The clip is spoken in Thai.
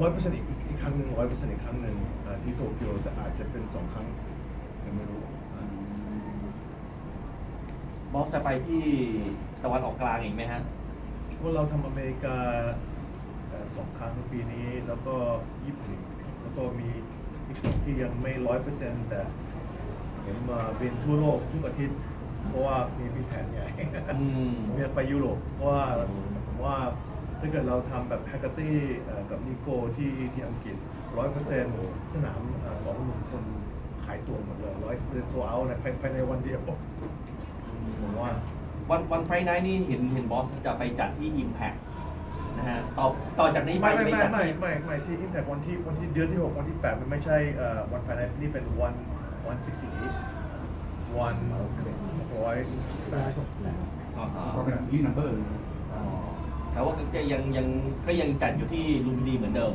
ร้อยเปอร์เซ็นต์อีกอีกอีกครั้งหนึ่งร้อยเปอร์เซ็นต์อีกครั้งหนึ่งอ่าที่โตเกียวแต่อาจจะเป็นสองครั้งยังไม่รู้อ่าบอสจะไปที่ตะวันออกกลางอีกไหมฮะ พวกเราทำอเมริกาเอ่อสองครั้งปีนี้แล้วก็ญี่ปุ่นแล้วก็มีอีกสองที่ยังไม่ร้อยเปอร์เซ็นต์แต่เห็นมาบินทั่วโลกทุกอาทิตย์ เพราะว่ามีมีแผนใหญ่ อืม ผมอยากไปยุโรปเพราะว่าผมว่า ถ้าเกิดเราทำแบบแฮกเกอร์ตี้กับนิโก้ที่ที่อังกฤษร้อยเปอร์เซ็นต์สนามสองหมื่นคนขายตัวหมดเลยร้อยเปอร์เซ็นต์โซเอาในภายในวันเดียวผมว่าวันวันไฟไนท์นี่เห็นเห็นบอสจะไปจัดที่ Impact นะฮะต่อต่อจากนี้ไปไม่ไม่จะไม่จัดไม่ที่ไม่ไม่ที่ Impact วันที่วันที่เดือนที่ 6 วันที่ 8 มันไม่ใช่เอ่อวันไฟนอลนี่เป็นวันวัน68วันร้อยอ๋อก็เป็นซีรีส์นัมเบอร์อ๋อ แต่ว่าก็ยังยังก็ยังจัดอยู่ที่ลุมพินีเหมือนเดิม